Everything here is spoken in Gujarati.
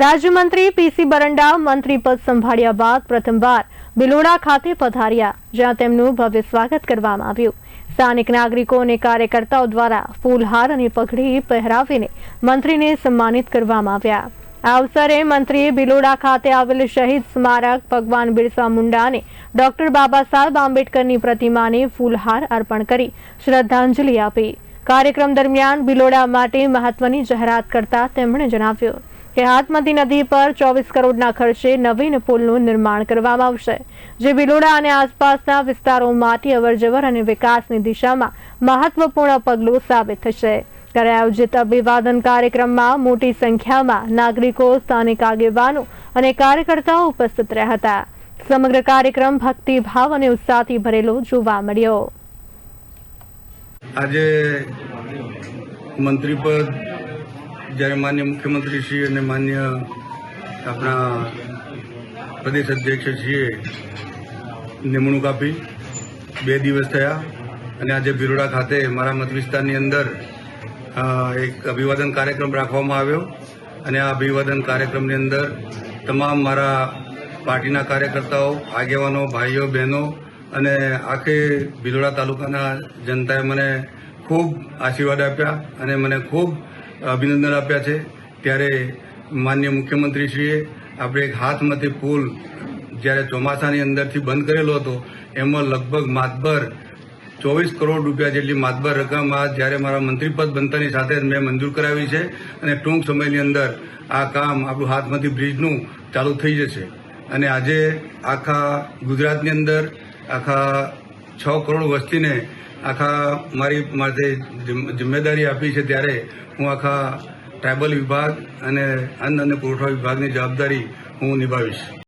રાજ્યમંત્રી પીસી બરંડા મંત્રી પદ સંભાળ્યા બાદ પ્રથમવાર બિલોડા ખાતે પધાર્યા, જ્યાં તેમનું ભવ્ય સ્વાગત કરવામાં આવ્યું. સ્થાનિક નાગરિકો અને કાર્યકર્તાઓ દ્વારા ફૂલહાર અને પગડી પહેરાવીને મંત્રીને સન્માનિત કરવામાં આવ્યા. આ અવસરે મંત્રીએ બિલોડા ખાતે આવેલ શહીદ સ્મારક ભગવાન બિરસા મુંડા અને ડોક્ટર બાબા સાહેબ આંબેડકરની પ્રતિમાને ફૂલહાર અર્પણ કરી શ્રદ્ધાંજલિ આપી. કાર્યક્રમ દરમિયાન બિલોડા માટે મહત્વની જાહેરાત કરતા તેમણે જણાવ્યું. કે હાથમતી નદી પર ચોવીસ કરોડના ખર્ચે નવીન પુલનું નિર્માણ કરવામાં આવશે, જે બિલોડા અને આસપાસના વિસ્તારોમાંથી અવરજવર અને વિકાસની દિશામાં મહત્વપૂર્ણ પગલું સાબિત થશે. ત્યારે આયોજિત અભિવાદન કાર્યક્રમમાં મોટી સંખ્યામાં નાગરિકો, સ્થાનિક આગેવાનો અને કાર્યકર્તાઓ ઉપસ્થિત રહ્યા હતા. સમગ્ર કાર્યક્રમ ભક્તિભાવ અને ઉત્સાહથી ભરેલો જોવા મળ્યો. આજે મંત્રી પદ જ્યારે માન્ય મુખ્યમંત્રી શ્રી અને માન્ય આપણા પ્રદેશ અધ્યક્ષ શ્રીએ નિમણૂક આપી. બે દિવસ થયા અને આજે બિરોડા ખાતે મારા મત વિસ્તારની અંદર એક અભિવાદન કાર્યક્રમ રાખવામાં આવ્યો. અને આ અભિવાદન કાર્યક્રમની અંદર તમામ મારા પાર્ટીના કાર્યકર્તાઓ, આગેવાનો, ભાઈઓ, બહેનો અને આખે ભિલોડા તાલુકાના જનતાએ મને ખૂબ આશીર્વાદ આપ્યા અને મને ખૂબ અભિનંદન આપ્યા છે. ત્યારે માન્ય મુખ્યમંત્રીશ્રીએ આપણે એક હાથમાંથી પુલ જ્યારે ચોમાસાની અંદરથી બંધ કરેલો હતો, એમાં લગભગ માતબર ચોવીસ કરોડ રૂપિયા જેટલી માતબર રકમ આ જ્યારે મારા મંત્રીપદ બનતાની સાથે જ મેં મંજૂર કરાવી છે અને ટૂંક સમયની અંદર આ કામ આપણું હાથમાંથી બ્રિજનું ચાલુ થઈ જશે. અને આજે આખા ગુજરાતની અંદર, આખા છ કરોડ વસ્તીને આખા મારી માટે જિમ્મેદારી આપી છે ત્યારે હું આખા ટ્રાયબલ વિભાગ અને અન્ન અને પુરવઠા વિભાગની જવાબદારી હું નિભાવીશ.